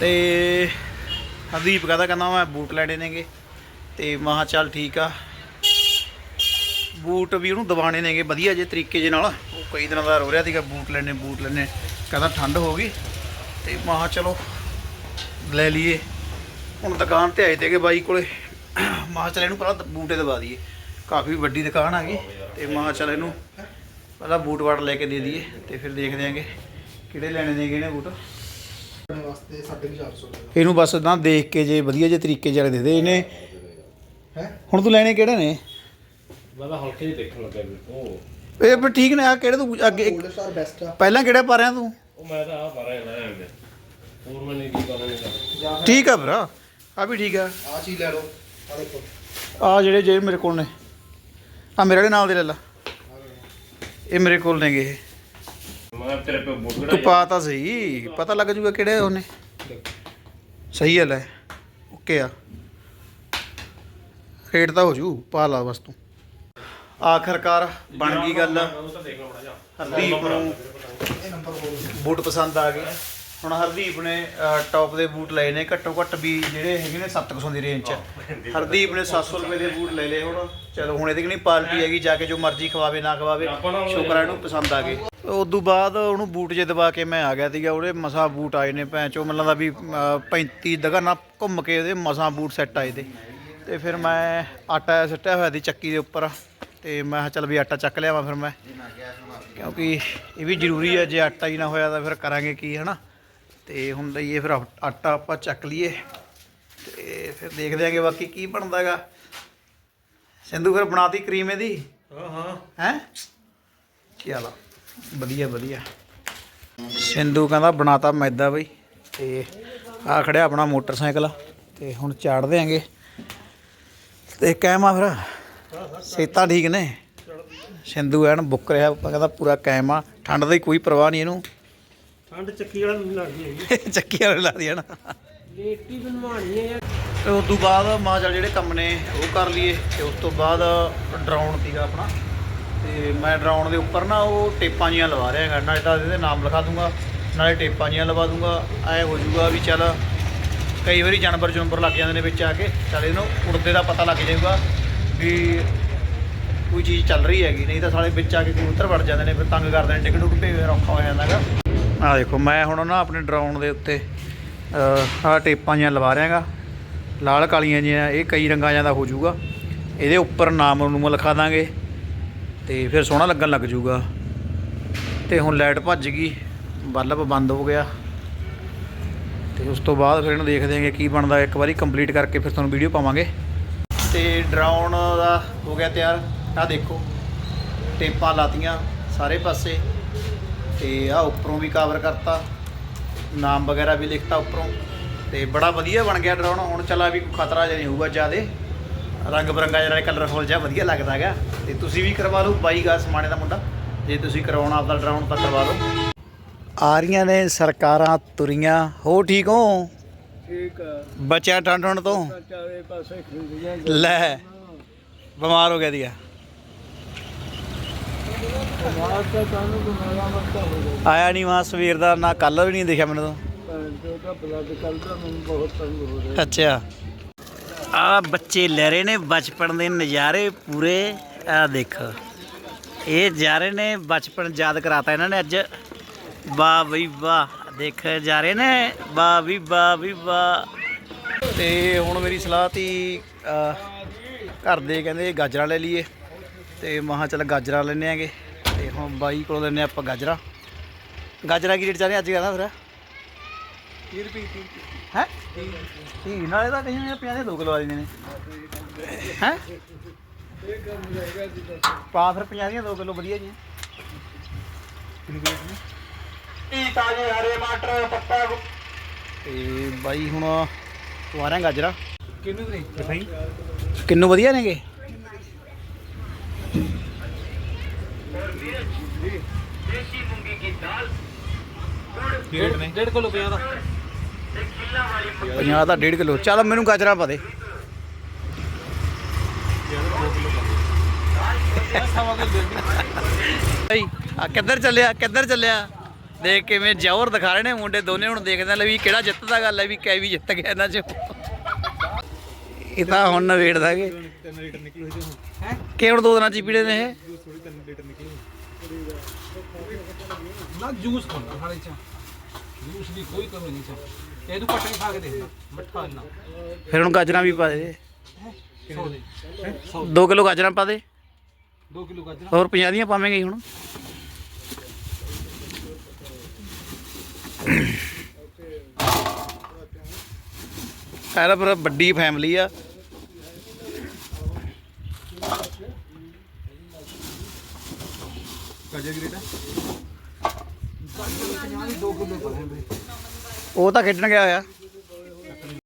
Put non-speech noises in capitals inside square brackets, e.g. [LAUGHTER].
ਤੇ ਹਰਦੀਪ ਕਹਦਾ ਕਹਿੰਦਾ ਮੈਂ ਬੂਟ ਲੈਣੇ ਨੇਗੇ। ਤੇ ਮਹਾ ਚੱਲ ਠੀਕ ਆ। ਬੂਟ ਵੀ ਉਹਨੂੰ ਦਵਾਣੇ ਨੇਗੇ ਵਧੀਆ ਜੇ ਤਰੀਕੇ ਜੇ ਨਾਲ। ਉਹ ਕਈ ਦਿਨਾਂ ਦਾ ਰੋ ਰਿਹਾ ਸੀਗਾ ਬੂਟ ਲੈਣੇ ਬੂਟ ਲੈਣੇ। ਕਹਿੰਦਾ ਠੰਡ ਹੋ ਗਈ। ਤੇ ਮਹਾ ਚਲੋ ਲੈ ਲਈਏ। ਹੁਣ ਦੁਕਾਨ ਤੇ ਆਏ ਤੇਗੇ ਬਾਈ ਕੋਲੇ। ਮਹਾ ਚੱਲ ਇਹਨੂੰ ਪਹਿਲਾਂ ਬੂਟੇ ਦਵਾ ਦਈਏ। ਕਾਫੀ ਵੱਡੀ ਦੁਕਾਨ ਆ ਗਈ। ਤੇ ਮਹਾ ਚੱਲ ਇਹਨੂੰ ਪਹਿਲਾਂ ਬੂਟ ਵਾਟ ਲੈ ਕੇ ਦੇ ਦਈਏ। ਤੇ ਫਿਰ ਦੇਖਦੇ ਆਂਗੇ ਕਿਹੜੇ ਲੈਣੇ ਨੇਗੇ ਇਹਨੇ ਬੂਟ। ਵਾਸਤੇ 450 ਦਾ ਇਹਨੂੰ ਬਸ ਨਾ ਦੇਖ ਕੇ ਜੇ ਵਧੀਆ ਜੇ ਤਰੀਕੇ ਜਿਹੜੇ ਦੇ ਦੇ ਇਹਨੇ। ਹੈ? ਹੁਣ ਤੂੰ ਲੈਣੇ ਕਿਹੜੇ ਨੇ? ਤਾਂ ਹਲਕੇ ਜਿਹੇ ਦੇਖਣ ਲੱਗਾ ਵੀ ਉਹ ਇਹ ਪਰ ਠੀਕ ਨੇ ਆ ਕਿਹੜੇ ਤੂੰ ਅੱਗੇ ਗੋਲਡ ਸਟਾਰ ਬੈਸਟ ਆ। ਪਹਿਲਾਂ ਕਿਹੜੇ ਪਾ ਰਿਹਾ ਤੂੰ? ਉਹ ਮੈਂ ਤਾਂ ਆ ਬਾਰਾ ਲੈਣਾ ਹੈ ਹੋਰ ਮੈਂ ਨਹੀਂ ਕੀ ਕਰਨਾ ਜਾਂ ਠੀਕ ਆ ਭਰਾ ਆ ਵੀ ਠੀਕ ਆ। ਆ ਚੀਜ਼ ਲੈ ਲਓ ਆ ਦੇਖੋ। ਆ ਜਿਹੜੇ ਜਿਹੜੇ ਮੇਰੇ ਕੋਲ ਨੇ ਆ ਮੇਰੇ ਵਾਲੇ ਨਾਲ ਦੇ ਲੈ ਲਾ। ਇਹ ਮੇਰੇ ਕੋਲ ਨੇਗੇ ਇਹ। ਮੈਂ ਤੇਰੇ ਪੇ ਬੁੱਢ ਤੂੰ ਪਾ ਤਾਂ ਸਹੀ ਪਤਾ ਲੱਗ ਜੂਗਾ ਕਿਹੜੇ ਉਹਨੇ। ਸਹੀ ਹੈ ਲੈ ਓਕੇ ਆ। ਰੇਟ ਤਾਂ ਹੋ ਜੂ ਪਾ ਲਾ ਬਸ ਤੂੰ। ਆਖਰਕਾਰ ਬਣ ਗਈ ਗੱਲ। ਹਰਦੀਪ ਨੂੰ ਬੂਟ ਪਸੰਦ ਆ ਗਏ। ਹੁਣ ਹਰਦੀਪ ਨੇ ਟੌਪ ਦੇ ਬੂਟ ਲਏ ਨੇ ਘੱਟੋ ਘੱਟ ਵੀ ਜਿਹੜੇ ਹੈਗੇ ਨੇ 700 ਦੀ ਰੇਂਜ ਚ। ਹਰਦੀਪ ਨੇ 700 ਰੁਪਏ ਦੇ ਬੂਟ ਲੈ ਲਏ ਹੁਣ। ਚਲੋ ਹੁਣ ਇਹਦੀ ਕਿਹੜੀ ਪਾਰਟੀ ਹੈਗੀ ਜਾ ਕੇ ਜੋ ਮਰਜ਼ੀ ਖਵਾਵੇ ਨਾ ਖਵਾਵੇ ਸ਼ੁਕਰ ਹੈ ਇਹਨੂੰ ਪਸੰਦ ਆ ਗਏ। ਉਦੋਂ ਬਾਅਦ ਉਹਨੂੰ ਬੂਟ ਜੇ ਦਵਾ ਕੇ ਮੈਂ ਆ ਗਿਆ ਸੀਗਾ ਉਹਦੇ ਮਸਾ ਬੂਟ ਆਏ ਨੇ ਭੈਣ ਚੋ ਮੈਨੂੰ ਲੱਗਦਾ ਵੀ ਅਹ, 35 ਦੁਕਾਨਾਂ ਘੁੰਮ ਕੇ ਉਹਦੇ ਮਸਾ ਬੂਟ ਸੈੱਟ ਆਏ ਤੇ ਤੇ ਫਿਰ ਮੈਂ ਆਟਾ ਸਿੱਟਿਆ ਹੋਇਆ ਸੀ ਚੱਕੀ ਦੇ ਉੱਪਰ ਤੇ ਮੈਂ ਚੱਲ ਵੀ ਆਟਾ ਚੱਕ ਲਿਆਵਾਂ ਫਿਰ ਮੈਂ। ਕਿਉਂਕਿ ਇਹ ਵੀ ਜ਼ਰੂਰੀ ਹੈ ਜੇ ਆਟਾ ਹੀ ਨਾ ਹੋਇਆ ਤਾਂ ਫਿਰ ਕਰਾਂਗੇ ਕੀ ਹਨਾ? ਤੇ ਹੁਣ ਲਈਏ ਫਿਰ ਆਟਾ ਆਪਾਂ ਚੱਕ ਲਈਏ ਤੇ ਫਿਰ ਦੇਖਦੇ ਆਂਗੇ ਬਾਕੀ ਕੀ ਬਣਦਾ ਹੈਗਾ ਸਿੰਧੂ ਫਿਰ ਬਣਾਤੀ ਕਰੀਮ ਇਹਦੀ। ਹਾਂ ਹਾਂ। ਹੈ? ਚਲੋ ਵਧੀਆ ਵਧੀਆ। ਸਿੰਧੂ ਕਹਿੰਦਾ ਬਣਾਤਾ ਮੈਦਾ ਬਈ ਤੇ ਆ ਖੜਿਆ ਆਪਣਾ ਮੋਟਰਸਾਈਕਲ ਤੇ ਹੁਣ ਚਾੜ ਦੇਾਂਗੇ ਤੇ ਕਹਿਮਾ ਫਿਰ ਸੇਤਾ ਠੀਕ ਨੇ। ਸਿੰਧੂ ਐਨ ਬੁੱਕ ਰਿਹਾ ਆਪਾਂ ਕਹਿੰਦਾ ਪੂਰਾ ਕਾਇਮ ਆ। ਠੰਡ ਦੀ ਕੋਈ ਪਰਵਾਹ ਨਹੀਂ ਇਹਨੂੰ। ਠੰਡ ਚੱਕੀ ਵਾਲਾ ਨਹੀਂ ਲੱਗਦੀ ਹੈਗੀ। [LAUGHS] ਚੱਕੀ ਵਾਲੇ ਲਾ ਦਿਆ ਨਾ। ਰੇਟੀ ਬਣਵਾਣੀ ਹੈ ਤੇ ਉਸ ਤੋਂ ਬਾਅਦ ਮਾਂ ਚੱਲ ਜਿਹੜੇ ਕੰਮ ਨੇ ਉਹ ਕਰ ਲਈਏ ਤੇ ਉਸ ਤੋਂ ਬਾਅਦ ਡਰਾਉਣ ਸੀਗਾ ਆਪਣਾ। ਤੇ ਮੈਂ ਡਰਾਉਣ ਦੇ ਉੱਪਰ ਨਾ ਉਹ ਟੇਪਾਂ ਜੀਆਂ ਲਵਾ ਰਿਹਾ ਹੈਗਾ। ਨਾਲੇ ਤਾਂ ਇਹਦੇ ਨਾਮ ਲਿਖਾ ਦੂੰਗਾ ਨਾਲੇ ਟੇਪਾਂ ਜੀਆਂ ਲਵਾ ਦੂੰਗਾ। ਐ ਹੋ ਜਾਊਗਾ ਵੀ ਚੱਲ ਕਈ ਵਾਰੀ ਜਾਨਵਰ ਜੁਨਵਰ ਲੱਗ ਜਾਂਦੇ ਨੇ ਵਿੱਚ ਆ ਕੇ। ਚੱਲ ਇਹਨੂੰ ਉੜਦੇ ਦਾ ਪਤਾ ਲੱਗ ਜਾਊਗਾ ਵੀ ਕੋਈ ਚੀਜ਼ ਚੱਲ ਰਹੀ ਹੈਗੀ। ਨਹੀਂ ਤਾਂ ਸਾਲੇ ਵਿੱਚ ਆ ਕੇ ਕਬੂਤਰ ਵੜ ਜਾਂਦੇ ਨੇ ਫਿਰ ਤੰਗ ਕਰਦੇ ਨੇ ਟਿਕ ਟੁਕ ਭੇ ਫਿਰ ਔਖਾ ਹੋ ਜਾਂਦਾ ਹੈਗਾ। ਆ ਦੇਖੋ, ਮੈਂ ਹੁਣ ਨਾ ਆਪਣੇ ਡਰਾਉਣ ਦੇ ਉੱਤੇ ਆਹ ਟੇਪਾਂ ਜੀਆਂ ਲਵਾ ਰਿਹਾਗਾ। ਲਾਲ ਕਾਲੀਆਂ ਜੀਆਂ ਇਹ ਕਈ ਰੰਗਾਂ ਜਾਂ ਦਾ ਹੋ ਜਾਊਗਾ। ਇਹਦੇ ਉੱਪਰ ਨਾਮ ਨੂਮ ਲਿਖਾ ਦਾਂਗੇ, ਤੇ ਫਿਰ ਸੋਹਣਾ ਲੱਗਣ ਲੱਗ ਜਾਊਗਾ। ਤੇ ਹੁਣ ਲਾਈਟ ਭੱਜ ਗਈ, ਬਲਬ ਬੰਦ ਹੋ ਗਿਆ। ਤੇ ਉਸ ਤੋਂ ਬਾਅਦ ਫਿਰ ਇਹਨੂੰ ਦੇਖਦੇ ਆਂਗੇ ਕੀ ਬਣਦਾ। ਇੱਕ ਵਾਰੀ ਕੰਪਲੀਟ ਕਰਕੇ ਫਿਰ ਤੁਹਾਨੂੰ ਵੀਡੀਓ ਪਾਵਾਂਗੇ। ਤੇ ਡਰਾਉਣ ਦਾ ਹੋ ਗਿਆ ਤਿਆਰ। ਆਹ ਦੇਖੋ, ਟੇਪਾਂ ਲਾਤੀਆਂ ਸਾਰੇ ਪਾਸੇ। ਤੇ ਆ ਉੱਪਰੋਂ ਵੀ ਕਵਰ ਕਰਤਾ। ਨਾਮ ਵਗੈਰਾ ਵੀ ਲਿਖਤਾ ਉੱਪਰੋਂ। ਤੇ ਬੜਾ ਵਧੀਆ ਬਣ ਗਿਆ ਡਰਾਉਣ ਹੁਣ ਚੱਲਾ ਵੀ ਕੋਈ ਖਤਰਾ ਜਿਹਾ ਨਹੀਂ ਹੋਊਗਾ ਜਿਆਦੇ। ਰੰਗ ਬਰੰਗਾ ਜਿਹੜਾ ਕਲਰਫੁਲ ਜਿਹਾ ਵਧੀਆ ਲੱਗਦਾ ਹੈਗਾ। ਤੇ ਤੁਸੀਂ ਵੀ ਕਰਵਾ ਲਓ ਬਾਈ ਗਾ ਸਮਾਣੇ ਦਾ ਮੁੰਡਾ। ਜੇ ਤੁਸੀਂ ਕਰਵਾਉਣਾ ਆਪਦਾ ਡਰਾਉਣ ਤਾਂ ਕਰਵਾ ਲਓ। ਆ ਰਹੀਆਂ ਨੇ ਸਰਕਾਰਾਂ ਤੁਰੀਆਂ। ਹੋ ਠੀਕ ਹੋ? ਠੀਕ ਬਚਿਆ ਠੰਡ ਤੋਂ? ਚਾਰੇ ਪਾਸੇ ਖਿੰਦੀਆਂ ਲੈ। ਬਿਮਾਰ ਹੋ ਗਿਆ ਦੀਆ ਮਾਰ ਤਾਂ ਤੁਹਾਨੂੰ ਗੁਨਾਹ ਮਰਦਾ ਹੋ ਗਿਆ ਆਇਆ ਨਹੀਂ ਮਾਂ, ਸਵੇਰ ਦਾ ਨਾ ਕੱਲ ਵੀ ਨਹੀਂ ਦੇਖਿਆ ਮੈਨੂੰ ਤਾਂ। ਅੱਛਾ। ਆ ਬੱਚੇ ਲੈ ਰਹੇ ਨੇ ਬਚਪਨ ਦੇ ਨਜ਼ਾਰੇ ਪੂਰੇ। ਆ ਦੇਖੋ। ਇਹ ਜਾ ਰਹੇ ਨੇ ਬਚਪਨ ਯਾਦ ਕਰਾਤਾ ਇਹਨਾਂ ਨੇ ਅੱਜ। ਵਾਹ ਬਈ ਵਾਹ, ਦੇਖ ਜਾ ਰਹੇ ਨੇ। ਵਾਹ ਵੀ ਵਾਹ ਵੀ ਵਾਹ। ਤੇ ਹੁਣ ਮੇਰੀ ਸਲਾਹ ਤੀ ਘਰ ਦੇ ਕਹਿੰਦੇ ਗਾਜਰਾਂ ਲੈ ਲਈਏ। ਤੇ ਮਹਾ ਚੱਲ ਗਾਜਰਾਂ ਲੈਣੇ ਆਂਗੇ। ਹੁਣ ਬਾਈ ਕੋਲੋਂ ਲੈਣੇ ਆਪਾਂ ਗਾਜਰਾਂ। ਗਾਜਰਾਂ ਕੀ ਰੇਟ ਚੱਲ ਰਿਹਾ ਅੱਜ ਕਹਿੰਦਾ ਫਿਰ? 30 ਰੁਪਏ ਹੈ? ਧੀ ਨਾਲੇ ਤਾਂ ਕਈਆਂ ਨੇ 50 ਦੇ 2 ਕਿਲੋ ਜਾਂਦੇ ਨੇ। ਹੈ? ਪਾ ਫਿਰ 50 ਦੀਆਂ 2 ਕਿਲੋ ਵਧੀਆ ਜੀ। ਇਹ ਤਾਜ਼ੇ ਹਰੇ ਮਟਰ ਪੱਤਾ ਤੇ ਬਾਈ ਹੁਣ ਤੂੰ ਆ ਰਿਹਾ ਗਾਜਰਾ। ਕਿੰਨੂੰ ਦਿਖਾਈ ਕਿੰਨੂ ਵਧੀਆ ਨੇਗੇ? ਡੇਢ ਨੇ ਡੇਢ ਕਿਲੋ ਪਿਆ ਦਾ। 50 ਦਾ 1.5 ਕਿਲੋ। ਚੱਲ ਮੈਨੂੰ ਗਾਜਰਾ ਪਾ ਦੇ। ਭਾਈ ਆ ਕਿੱਧਰ ਚੱਲਿਆ? ਕਿੱਧਰ ਚੱਲਿਆ? ਦੇਖ ਕਿਵੇਂ ਜ਼ੋਰ ਦਿਖਾ ਰਹੇ ਨੇ ਮੁੰਡੇ ਦੋਨੇ ਹੁਣ ਦੇਖਦੇ ਲੈ ਵੀ ਕਿਹੜਾ ਜਿੱਤਦਾ ਗੱਲ ਹੈ ਵੀ ਕੈ ਵੀ ਜਿੱਤ ਗਿਆ ਇਹਨਾਂ ਚ। ਇਹ ਤਾਂ ਹੁਣ ਨਵੇੜ ਦਾਂਗੇ ਤਿੰਨ ਲੀਟਰ ਨਿਕਲੂ ਇਹਦੇ ਹੁਣ ਹੈ ਕਿ ਹੁਣ ਦੋ ਦਿਨਾਂ ਚ ਪੀੜੇ ਨੇ ਇਹ? ਥੋੜੀ ਤਿੰਨ ਲੀਟਰ ਨਿਕਲੂ ਨਾ ਜੂਸ ਖਾਣਾ ਹਾਲੇ ਚ। ਜੂਸ ਦੀ ਕੋਈ ਕਮੀ ਨਹੀਂ ਚ ਇਹ ਤੂੰ ਕੱਟ ਕੇ ਖਾ ਕੇ ਦੇਖ ਲੈ ਮਿੱਠਾ ਇੰਨਾ। ਫਿਰ ਹੁਣ ਗਾਜਰਾਂ ਵੀ ਪਾ ਦੇ। ਸੌ ਦੇ ਹੈਂ? ਸੌ 2 ਕਿਲੋ ਗਾਜਰਾਂ ਪਾ ਦੇ। 2 ਕਿਲੋ ਗਾਜਰਾਂ। ਹੋਰ 50 ਦੀਆਂ ਪਾਵੇਂਗੇ ਹੁਣ। ਇਹਦਾ ਪਰ ਵੱਡੀ ਫੈਮਿਲੀ ਆ। ਗਾਜਰ ਗ੍ਰੇਟ ਹੈ ਉਹ ਤਾਂ ਖੇਡਣ ਗਿਆ ਹੋਇਆ।